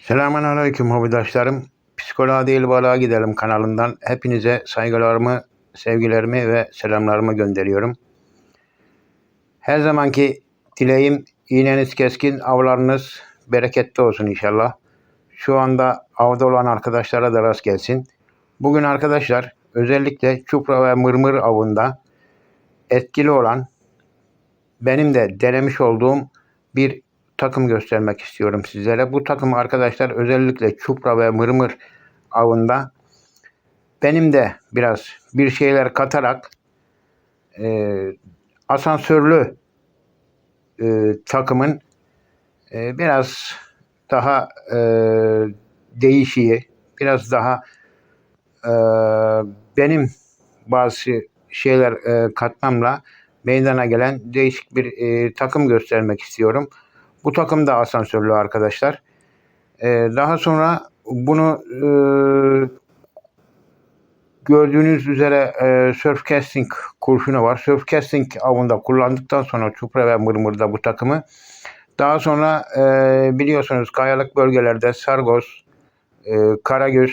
Selamun Aleyküm hobidaşlarım. Psikoloğa değil balığa gidelim kanalından hepinize saygılarımı, sevgilerimi ve selamlarımı gönderiyorum. Her zamanki dileğim iğneniz keskin, avlarınız bereketli olsun inşallah. Şu anda avda olan arkadaşlara da rast gelsin. Bugün arkadaşlar özellikle çupra ve mırmır avında etkili olan benim de denemiş olduğum bir takım göstermek istiyorum sizlere. Bu takım arkadaşlar özellikle çupra ve mırmır avında benim de biraz bir şeyler katarak e, asansörlü e, takımın e, biraz daha e, değişiği, biraz daha e, benim bazı şeyler e, katmamla meydana gelen değişik bir e, takım göstermek istiyorum. Bu takım da asansörlü arkadaşlar. E, daha sonra bunu e, gördüğünüz üzere e, surf casting kurşunu var. Surf casting avında kullandıktan sonra çupra ve mırmırda bu takımı daha sonra e, biliyorsunuz kayalık bölgelerde sargoz, e, karagöz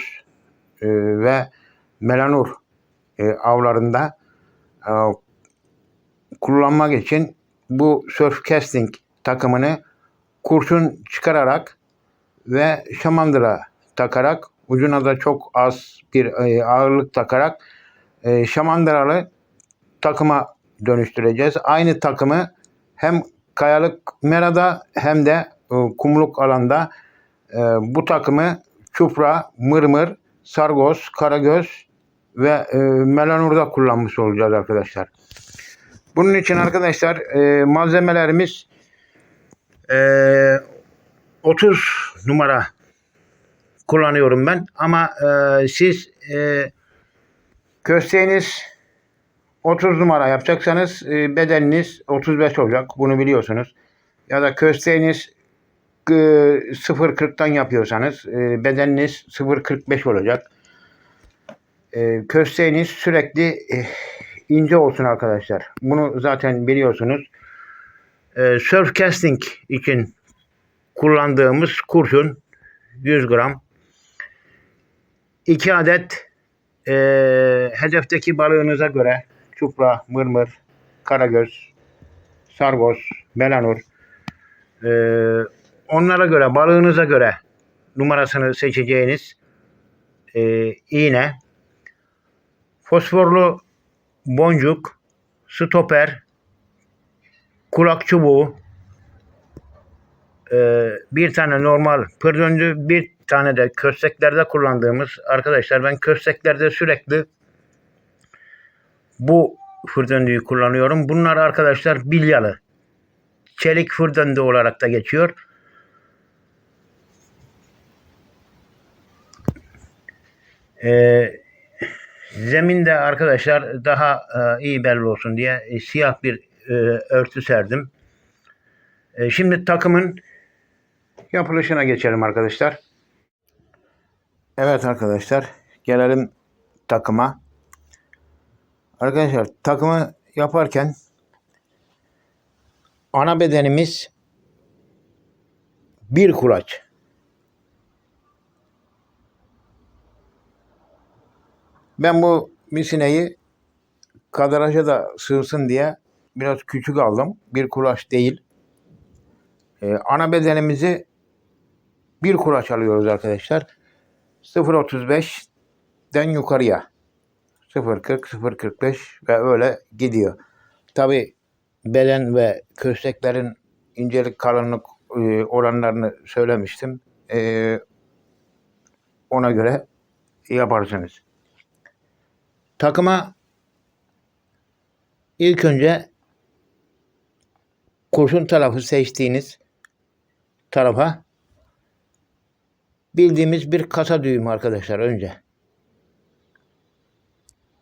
e, ve melanur e, avlarında e, kullanmak için bu surf casting takımını kurşun çıkararak ve şamandıra takarak ucuna da çok az bir e, ağırlık takarak e, şamandıralı takıma dönüştüreceğiz. Aynı takımı hem kayalık merada hem de e, kumluk alanda bu takımı çupra, mırmır, sargoz, karagöz ve melanurda kullanmış olacağız arkadaşlar. Bunun için arkadaşlar malzemelerimiz e, 30 numara kullanıyorum ben ama e, siz e, kösteğiniz 30 numara yapacaksanız e, bedeniniz 35 olacak. Bunu biliyorsunuz. Ya da kösteğiniz e, 0.40'tan yapıyorsanız e, bedeniniz 0.45 olacak. E, kösteğiniz sürekli e, ince olsun arkadaşlar. Bunu zaten biliyorsunuz. E, surf casting için kullandığımız kurşun 100 gram. 2 adet e, hedefteki balığınıza göre çupra, mırmır, karagöz, sargoz, melanur e, onlara göre balığınıza göre numarasını seçeceğiniz e, iğne fosforlu boncuk, stoper, kulak çubuğu, e, bir tane normal pırdöndü, bir tane de kösteklerde kullandığımız arkadaşlar ben kösteklerde sürekli bu fırdöndüğü kullanıyorum. Bunlar arkadaşlar bilyalı. Çelik fırdöndü olarak da geçiyor. Ee, zeminde arkadaşlar daha e, iyi belli olsun diye e, siyah bir e, örtü serdim. E, şimdi takımın yapılışına geçelim arkadaşlar. Evet arkadaşlar gelelim takıma. Arkadaşlar takımı yaparken ana bedenimiz bir kulaç. Ben bu misineyi kadraja da sığsın diye biraz küçük aldım. Bir kulaç değil. Ee, ana bedenimizi bir kulaç alıyoruz arkadaşlar. 0.35'den yukarıya. 0.40, 0.45 ve öyle gidiyor. Tabi beden ve kösteklerin incelik kalınlık e, oranlarını söylemiştim. E, ona göre yaparsınız. Takıma ilk önce kurşun tarafı seçtiğiniz tarafa bildiğimiz bir kasa düğümü arkadaşlar önce.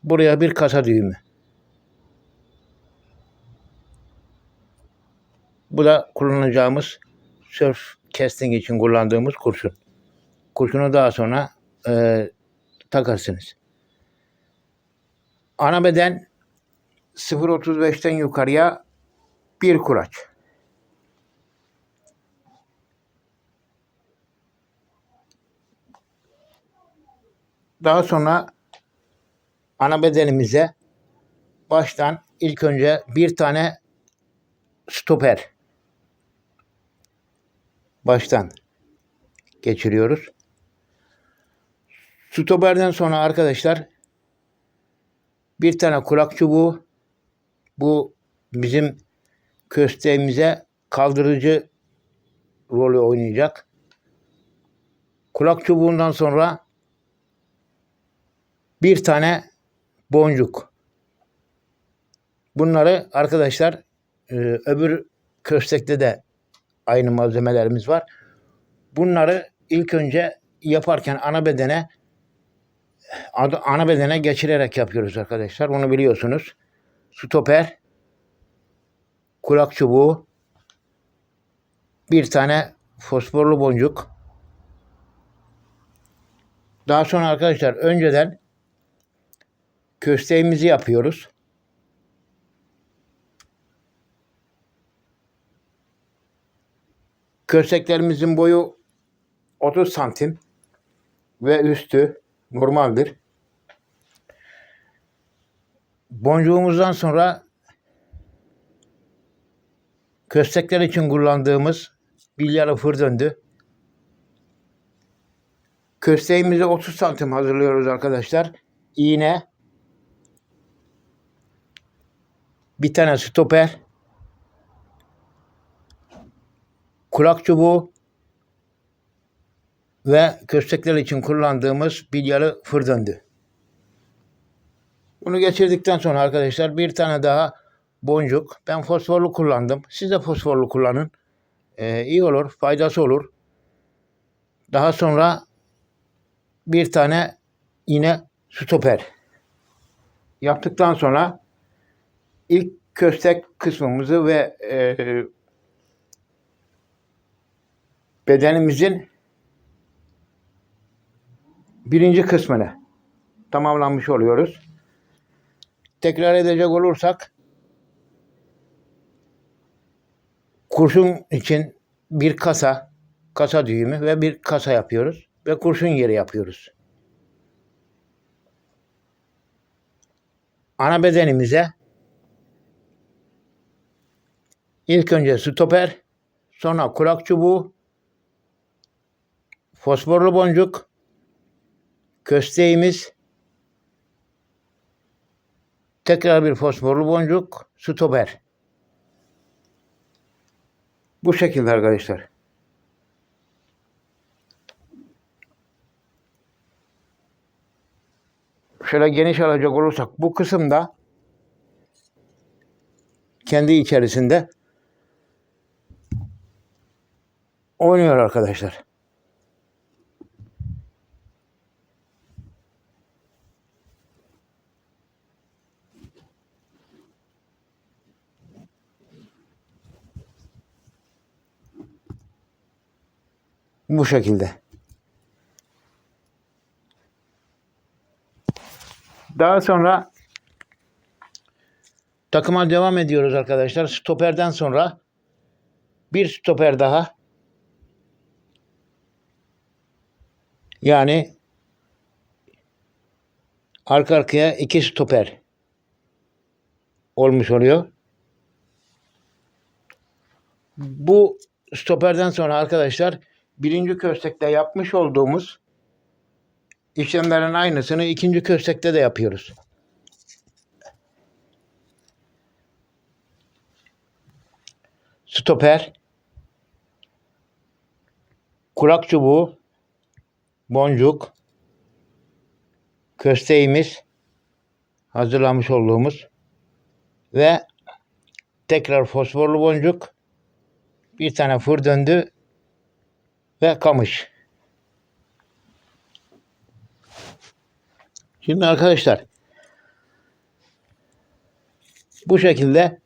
Buraya bir kasa düğümü. Bu da kullanacağımız surf casting için kullandığımız kurşun. Kurşunu daha sonra e, takarsınız. Ana beden 0.35'ten yukarıya bir kuraç. Daha sonra ana bedenimize baştan ilk önce bir tane stoper baştan geçiriyoruz. Stoperden sonra arkadaşlar bir tane kulak çubuğu bu bizim kösteğimize kaldırıcı rolü oynayacak. Kulak çubuğundan sonra bir tane boncuk. Bunları arkadaşlar e, öbür köstekte de aynı malzemelerimiz var. Bunları ilk önce yaparken ana bedene ana bedene geçirerek yapıyoruz arkadaşlar. Bunu biliyorsunuz. Stoper, kulak çubuğu, bir tane fosforlu boncuk. Daha sonra arkadaşlar önceden kösteğimizi yapıyoruz. Kösteklerimizin boyu 30 santim ve üstü normaldir. Boncuğumuzdan sonra köstekler için kullandığımız bilyarı fır döndü. Kösteğimizi 30 santim hazırlıyoruz arkadaşlar. İğne, bir tane stoper, kulak çubuğu ve köstekler için kullandığımız bilyarı fır döndü. Bunu geçirdikten sonra arkadaşlar bir tane daha boncuk. Ben fosforlu kullandım. Siz de fosforlu kullanın. Ee, iyi olur, faydası olur. Daha sonra bir tane yine stoper. Yaptıktan sonra ilk köstek kısmımızı ve e, bedenimizin birinci kısmını tamamlanmış oluyoruz. Tekrar edecek olursak kurşun için bir kasa, kasa düğümü ve bir kasa yapıyoruz ve kurşun yeri yapıyoruz. Ana bedenimize ilk önce stoper, sonra kulak çubuğu, fosforlu boncuk, kösteğimiz, tekrar bir fosforlu boncuk, stoper. Bu şekilde arkadaşlar. Şöyle geniş alacak olursak bu kısımda kendi içerisinde oynuyor arkadaşlar. Bu şekilde. Daha sonra takıma devam ediyoruz arkadaşlar. Stoperden sonra bir stoper daha. Yani arka arkaya iki stoper olmuş oluyor. Bu stoperden sonra arkadaşlar birinci köstekte yapmış olduğumuz işlemlerin aynısını ikinci köstekte de yapıyoruz. Stoper, kulak çubuğu, boncuk, kösteğimiz hazırlamış olduğumuz ve tekrar fosforlu boncuk, bir tane fır döndü ve kamış. Şimdi arkadaşlar bu şekilde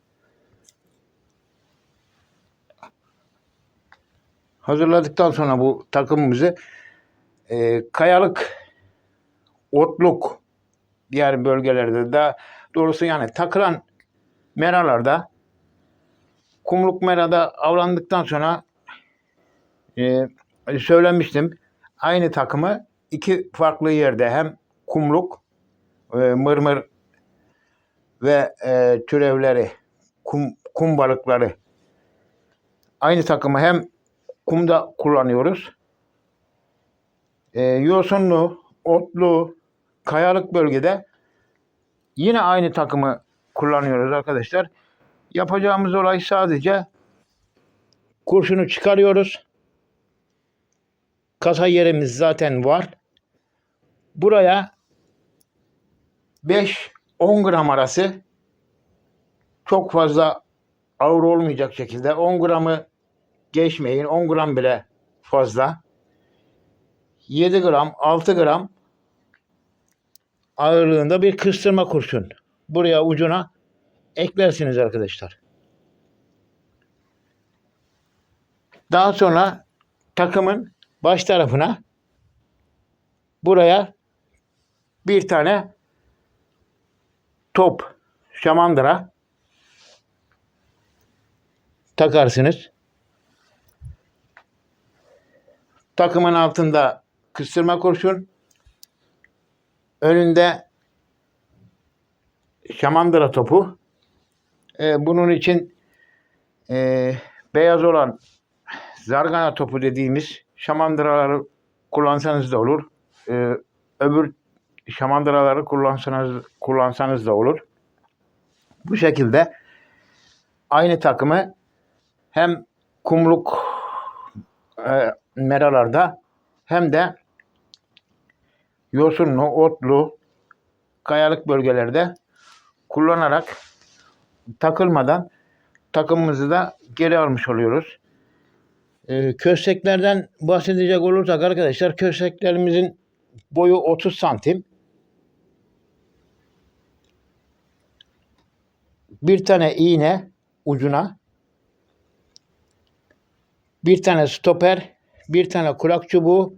hazırladıktan sonra bu takımımızı e, kayalık, otluk diğer bölgelerde daha doğrusu yani takılan meralarda kumluk merada avlandıktan sonra e, söylemiştim aynı takımı iki farklı yerde hem kumluk, e, mırmır ve e, türevleri, kum, kum balıkları. Aynı takımı hem kumda kullanıyoruz. E, yosunlu, otlu, kayalık bölgede yine aynı takımı kullanıyoruz arkadaşlar. Yapacağımız olay sadece kurşunu çıkarıyoruz. Kasa yerimiz zaten var. Buraya 5-10 gram arası çok fazla ağır olmayacak şekilde 10 gramı geçmeyin. 10 gram bile fazla. 7 gram, 6 gram ağırlığında bir kıstırma kurşun. Buraya ucuna eklersiniz arkadaşlar. Daha sonra takımın baş tarafına buraya bir tane top şamandıra takarsınız. Takımın altında kıstırma kurşun, önünde şamandıra topu. Ee, bunun için e, beyaz olan zargana topu dediğimiz şamandıraları kullansanız da olur. Ee, öbür şamandıraları kullansanız kullansanız da olur. Bu şekilde aynı takımı hem kumluk e, meralarda hem de yosunlu, otlu, kayalık bölgelerde kullanarak takılmadan takımımızı da geri almış oluyoruz. Kösteklerden bahsedecek olursak arkadaşlar kösteklerimizin boyu 30 santim. Bir tane iğne ucuna bir tane stoper, bir tane kulak çubuğu,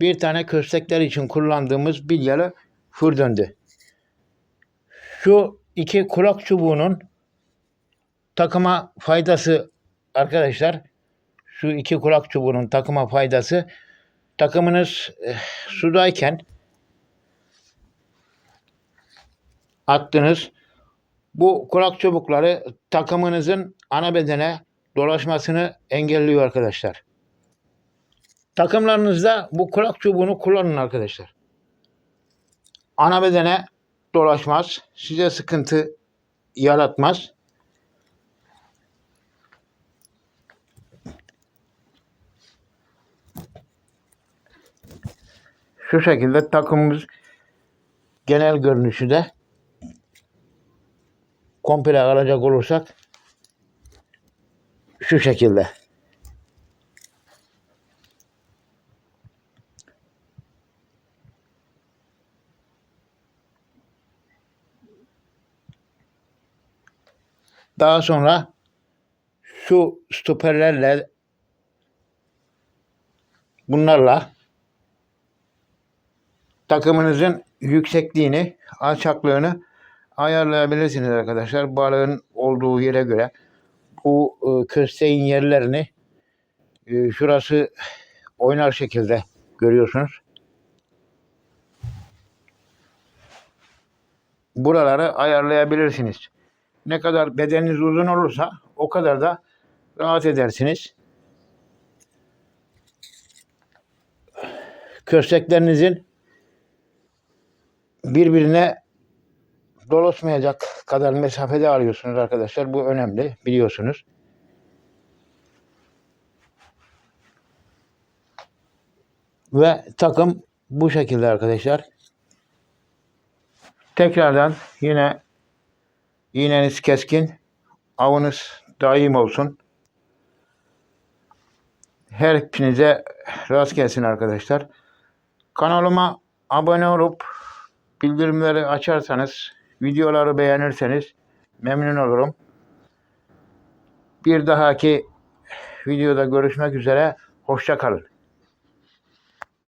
bir tane köstekler için kullandığımız bilyalı fır. Şu iki kulak çubuğunun takıma faydası arkadaşlar şu iki kulak çubuğunun takıma faydası takımınız eh, sudayken attınız bu kulak çubukları takımınızın ana bedene dolaşmasını engelliyor arkadaşlar. Takımlarınızda bu kulak çubuğunu kullanın arkadaşlar. Ana bedene dolaşmaz. Size sıkıntı yaratmaz. Şu şekilde takımımız genel görünüşü de komple alacak olursak şu şekilde. Daha sonra şu stoperlerle bunlarla takımınızın yüksekliğini, alçaklığını ayarlayabilirsiniz arkadaşlar. Balığın olduğu yere göre bu e, kösteğin yerlerini e, şurası oynar şekilde görüyorsunuz. Buraları ayarlayabilirsiniz. Ne kadar bedeniniz uzun olursa o kadar da rahat edersiniz. Kösteklerinizin birbirine dolaşmayacak kadar mesafede arıyorsunuz arkadaşlar. Bu önemli biliyorsunuz. Ve takım bu şekilde arkadaşlar. Tekrardan yine iğneniz keskin, avınız daim olsun. Her hepinize rast gelsin arkadaşlar. Kanalıma abone olup bildirimleri açarsanız, videoları beğenirseniz memnun olurum. Bir dahaki videoda görüşmek üzere. Hoşça kalın.